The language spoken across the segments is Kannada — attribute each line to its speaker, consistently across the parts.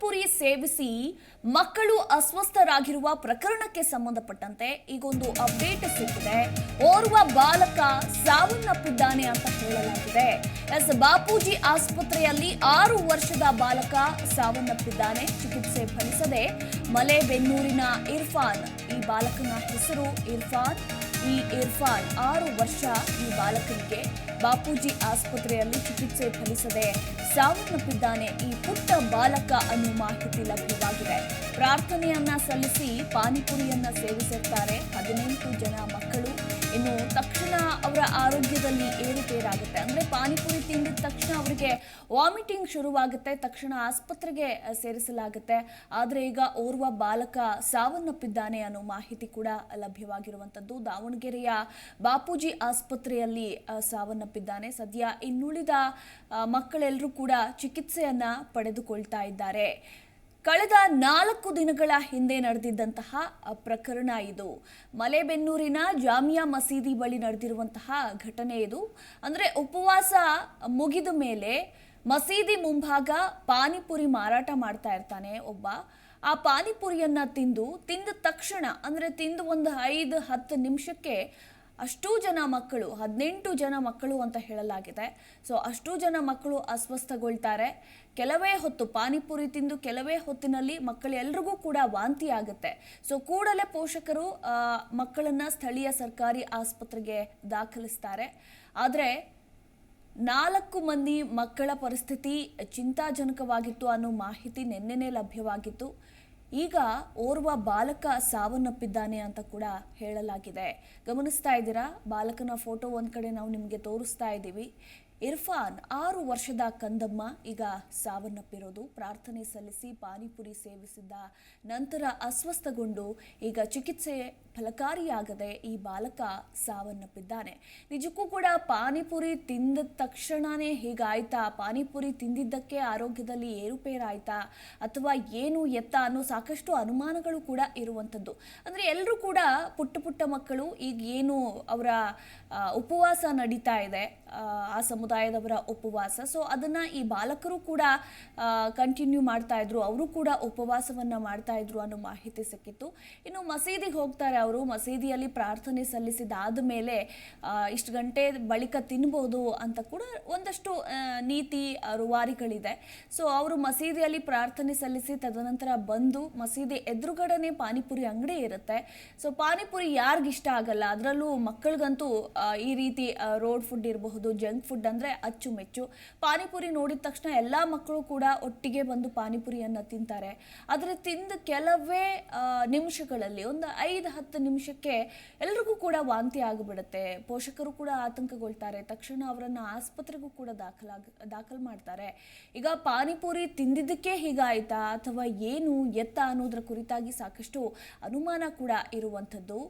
Speaker 1: ಪಾನಿಪುರಿ ಸೇವಿಸಿ ಮಕ್ಕಳು ಅಸ್ವಸ್ಥರಾಗಿರುವ ಪ್ರಕರಣಕ್ಕೆ ಸಂಬಂಧಪಟ್ಟಂತೆ ಈಗೊಂದು ಅಪ್ಡೇಟ್ ಸಿಕ್ಕಿದೆ. ಓರ್ವ ಬಾಲಕ ಸಾವನ್ನಪ್ಪಿದ್ದಾನೆ ಅಂತ ಹೇಳಲಾಗಿದೆ. ಎಸ್. ಬಾಪೂಜಿ ಆಸ್ಪತ್ರೆಯಲ್ಲಿ ಆರು ವರ್ಷದ ಬಾಲಕ ಸಾವನ್ನಪ್ಪಿದ್ದಾನೆ. ಚಿಕಿತ್ಸೆ ಫಲಿಸದೆ ಮಲೆಬೆನ್ನೂರಿನ ಇರ್ಫಾನ್. ಈ ಬಾಲಕನ ಹೆಸರು ಇರ್ಫಾನ್. ಈ ಇರ್ಫಾನ್ ಆರು ವರ್ಷ ಈ ಬಾಲಕನಿಗೆ ಬಾಪೂಜಿ ಆಸ್ಪತ್ರೆಯಲ್ಲಿ ಚಿಕಿತ್ಸೆ ಫಲಿಸದೆ ಸಾವನ್ನಪ್ಪಿದ್ದಾನೆ ಈ ಪುಟ್ಟ ಬಾಲಕ ಅನ್ನೋ ಮಾಹಿತಿ ಲಭ್ಯವಾಗಿದೆ. ಪ್ರಾರ್ಥನೆಯನ್ನ ಸಲ್ಲಿಸಿ ಪಾನಿಪುರಿಯನ್ನ ಸೇವಿಸುತ್ತಾರೆ ಹದಿನೆಂಟು ಜನ ಮಕ್ಕಳು. ಇನ್ನು ತಕ್ಷಣ ಅವರ ಆರೋಗ್ಯದಲ್ಲಿ ಏರುಪೇರಾಗುತ್ತೆ. ಅಂದರೆ ಪಾನಿಪುರಿ ತಿಂದಿದ ತಕ್ಷಣ ಅವರಿಗೆ ವಾಮಿಟಿಂಗ್ ಶುರುವಾಗುತ್ತೆ. ತಕ್ಷಣ ಆಸ್ಪತ್ರೆಗೆ ಸೇರಿಸಲಾಗುತ್ತೆ. ಆದರೆ ಈಗ ಓರ್ವ ಬಾಲಕ ಸಾವನ್ನಪ್ಪಿದ್ದಾನೆ ಅನ್ನೋ ಮಾಹಿತಿ ಕೂಡ ಲಭ್ಯವಾಗಿರುವಂಥದ್ದು ದಾವಣಗೆರೆಯ ಬಾಪೂಜಿ ಆಸ್ಪತ್ರೆಯಲ್ಲಿ ಸಾವನ್ನಪ್ಪಿದ್ದಾನೆ. ಸದ್ಯ ಇನ್ನುಳಿದ ಮಕ್ಕಳೆಲ್ಲರೂ ಕೂಡ ಚಿಕಿತ್ಸೆಯನ್ನು ಪಡೆದುಕೊಳ್ತಾ ಇದ್ದಾರೆ. ಕಳೆದ ನಾಲ್ಕು ದಿನಗಳ ಹಿಂದೆ ನಡೆದಿದ್ದಂತಹ ಪ್ರಕರಣ ಇದು. ಮಲೆಬೆನ್ನೂರಿನ ಜಾಮಿಯಾ ಮಸೀದಿ ಬಳಿ ನಡೆದಿರುವಂತಹ ಘಟನೆ ಇದು. ಅಂದ್ರೆ ಉಪವಾಸ ಮುಗಿದ ಮೇಲೆ ಮಸೀದಿ ಮುಂಭಾಗ ಪಾನಿಪುರಿ ಮಾರಾಟ ಮಾಡ್ತಾ ಇರ್ತಾನೆ ಒಬ್ಬ. ಆ ಪಾನಿಪುರಿಯನ್ನ ತಿಂದು, ತಿಂದ ತಕ್ಷಣ, ಅಂದ್ರೆ ತಿಂದು ಒಂದು ಐದು, ಹತ್ತು ನಿಮಿಷಕ್ಕೆ ಅಷ್ಟೂ ಜನ ಮಕ್ಕಳು, ಹದಿನೆಂಟು ಜನ ಮಕ್ಕಳು ಅಂತ ಹೇಳಲಾಗಿದೆ. ಸೊ ಅಷ್ಟೂ ಜನ ಮಕ್ಕಳು ಅಸ್ವಸ್ಥಗೊಳ್ತಾರೆ. ಕೆಲವೇ ಹೊತ್ತು ಪಾನಿಪುರಿ ತಿಂದು ಕೆಲವೇ ಹೊತ್ತಿನಲ್ಲಿ ಮಕ್ಕಳೆಲ್ಲರಿಗೂ ಕೂಡ ವಾಂತಿ ಆಗುತ್ತೆ. ಸೊ ಕೂಡಲೇ ಪೋಷಕರು ಮಕ್ಕಳನ್ನು ಸ್ಥಳೀಯ ಸರ್ಕಾರಿ ಆಸ್ಪತ್ರೆಗೆ ದಾಖಲಿಸ್ತಾರೆ. ಆದರೆ, ನಾಲ್ಕು ಮಂದಿ ಮಕ್ಕಳ ಪರಿಸ್ಥಿತಿ ಚಿಂತಾಜನಕವಾಗಿತ್ತು ಅನ್ನೋ ಮಾಹಿತಿ ನಿನ್ನೆನೇ ಲಭ್ಯವಾಗಿತ್ತು. ಈಗ ಓರ್ವ ಬಾಲಕ ಸಾವನ್ನಪ್ಪಿದ್ದಾನೆ ಅಂತ ಕೂಡ ಹೇಳಲಾಗಿದೆ. ಗಮನಿಸ್ತಾ ಇದ್ದೀರಾ? ಬಾಲಕನ ಫೋಟೋ ಒಂದು ಕಡೆ ನಾವು ನಿಮಗೆ ತೋರಿಸ್ತಾ ಇದ್ದೀವಿ. ಇರ್ಫಾನ್ ಆರು ವರ್ಷದ ಕಂದಮ್ಮ ಈಗ ಸಾವನ್ನಪ್ಪಿರೋದು. ಪ್ರಾರ್ಥನೆ ಸಲ್ಲಿಸಿ ಪಾನಿಪುರಿ ಸೇವಿಸಿದ್ದ ನಂತರ ಅಸ್ವಸ್ಥಗೊಂಡು ಈಗ ಚಿಕಿತ್ಸೆ ಫಲಕಾರಿಯಾಗದೆ ಈ ಬಾಲಕ ಸಾವನ್ನಪ್ಪಿದ್ದಾನೆ. ನಿಜಕ್ಕೂ ಕೂಡ ಪಾನಿಪುರಿ ತಿಂದ ತಕ್ಷಣನೇ ಹೀಗಾಯ್ತಾ? ಪಾನಿಪುರಿ ತಿಂದಿದ್ದಕ್ಕೆ ಆರೋಗ್ಯದಲ್ಲಿ ಏರುಪೇರಾಯ್ತಾ? ಅಥವಾ ಏನು ಎತ್ತ ಅನ್ನೋ ಸಾಕಷ್ಟು ಅನುಮಾನಗಳು ಕೂಡ ಇರುವಂಥದ್ದು. ಅಂದರೆ ಎಲ್ಲರೂ ಕೂಡ ಪುಟ್ಟ ಪುಟ್ಟ ಮಕ್ಕಳು ಈಗ ಏನು ಅವರ ಉಪವಾಸ ನಡೀತಾ ಇದೆ. ಆ, ಆ ಸಮುದಾಯದವರ ಉಪವಾಸ. ಸೊ ಅದನ್ನ ಈ ಬಾಲಕರು ಕೂಡ ಕಂಟಿನ್ಯೂ ಮಾಡ್ತಾ ಇದ್ರು. ಅವರು ಕೂಡ ಉಪವಾಸವನ್ನ ಮಾಡ್ತಾ ಇದ್ರು ಅನ್ನೋ ಮಾಹಿತಿ ಸಿಕ್ಕಿತ್ತು. ಇನ್ನು ಮಸೀದಿಗೆ ಹೋಗ್ತಾರೆ ಅವರು. ಮಸೀದಿಯಲ್ಲಿ ಪ್ರಾರ್ಥನೆ ಸಲ್ಲಿಸಿದಾದ ಮೇಲೆ ಇಷ್ಟು ಗಂಟೆ ಬಳಿಕ ತಿನ್ಬೋದು ಅಂತ ಕೂಡ ಒಂದಷ್ಟು ನೀತಿ ರುವಾರಿಗಳಿದೆ. ಸೊ ಅವರು ಮಸೀದಿಯಲ್ಲಿ ಪ್ರಾರ್ಥನೆ ಸಲ್ಲಿಸಿ ತದನಂತರ ಬಂದು ಮಸೀದಿ ಎದುರುಗಡೆನೆ ಪಾನಿಪುರಿ ಅಂಗಡಿ ಇರುತ್ತೆ. ಸೊ ಪಾನಿಪುರಿ ಯಾರಿಗಿಷ್ಟ ಆಗಲ್ಲ? ಅದರಲ್ಲೂ ಮಕ್ಕಳಿಗಂತೂ ಈ ರೀತಿ ರೋಡ್ ಫುಡ್ ಇರಬಹುದು, ಜಂಕ್ ಫುಡ್ ಅಂದ್ರೆ ಅಚ್ಚುಮೆಚ್ಚು. ಪಾನಿಪುರಿ ನೋಡಿದ ತಕ್ಷಣ ಎಲ್ಲ ಮಕ್ಕಳು ಕೂಡ ಒಟ್ಟಿಗೆ ಬಂದು ಪಾನಿಪುರಿಯನ್ನ ತಿಂತಾರೆ. ಆದರೆ ತಿಂದ ಕೆಲವೇ ನಿಮಿಷಗಳಲ್ಲಿ, ಒಂದು ಐದು, ಹತ್ತು ನಿಮಿಷಕ್ಕೆ ಎಲ್ರಿಗೂ ಕೂಡ ವಾಂತಿ ಆಗಿಬಿಡುತ್ತೆ. ಪೋಷಕರು ಕೂಡ ಆತಂಕಗೊಳ್ತಾರೆ. ತಕ್ಷಣ ಅವರನ್ನು ಆಸ್ಪತ್ರೆಗೂ ಕೂಡ ದಾಖಲಾಗಿ, ದಾಖಲು ಮಾಡ್ತಾರೆ. ಈಗ ಪಾನಿಪುರಿ ತಿಂದಿದ್ದಕ್ಕೆ ಹೀಗಾಯ್ತಾ ಅಥವಾ ಏನು ಎತ್ತ ಅನ್ನೋದ್ರ ಕುರಿತಾಗಿ ಸಾಕಷ್ಟು ಅನುಮಾನ ಕೂಡ ಇರುವಂಥದ್ದು.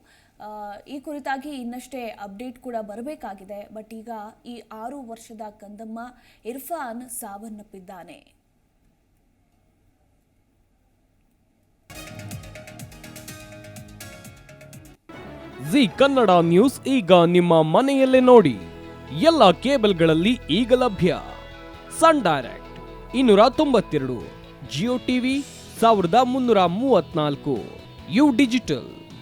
Speaker 1: ಈ ಕುರಿತಾಗಿ ಇನ್ನಷ್ಟೇ ಅಪ್ಡೇಟ್ ಕೂಡ ಬರಬೇಕಾಗಿದೆ. ಬಟ್ ಈಗ ಈ ಆರು ವರ್ಷದ ಕಂದಮ್ಮ ಇರ್ಫಾನ್ ಸಾವನ್ನಪ್ಪಿದ್ದಾನೆ.
Speaker 2: ಜಿ ಕನ್ನಡ ನ್ಯೂಸ್ ಈಗ ನಿಮ್ಮ ಮನೆಯಲ್ಲೇ ನೋಡಿ. ಎಲ್ಲ ಕೇಬಲ್ಗಳಲ್ಲಿ ಈಗ ಲಭ್ಯ. ಸನ್ ಡೈರೆಕ್ಟ್ ಇನ್ನೂರ ತೊಂಬತ್ತೆರಡು, ಜಿಯೋ ಟಿವಿ ಸಾವಿರದ ಮುನ್ನೂರ ಮೂವತ್ನಾಲ್ಕು ಯು ಡಿಜಿಟಲ್.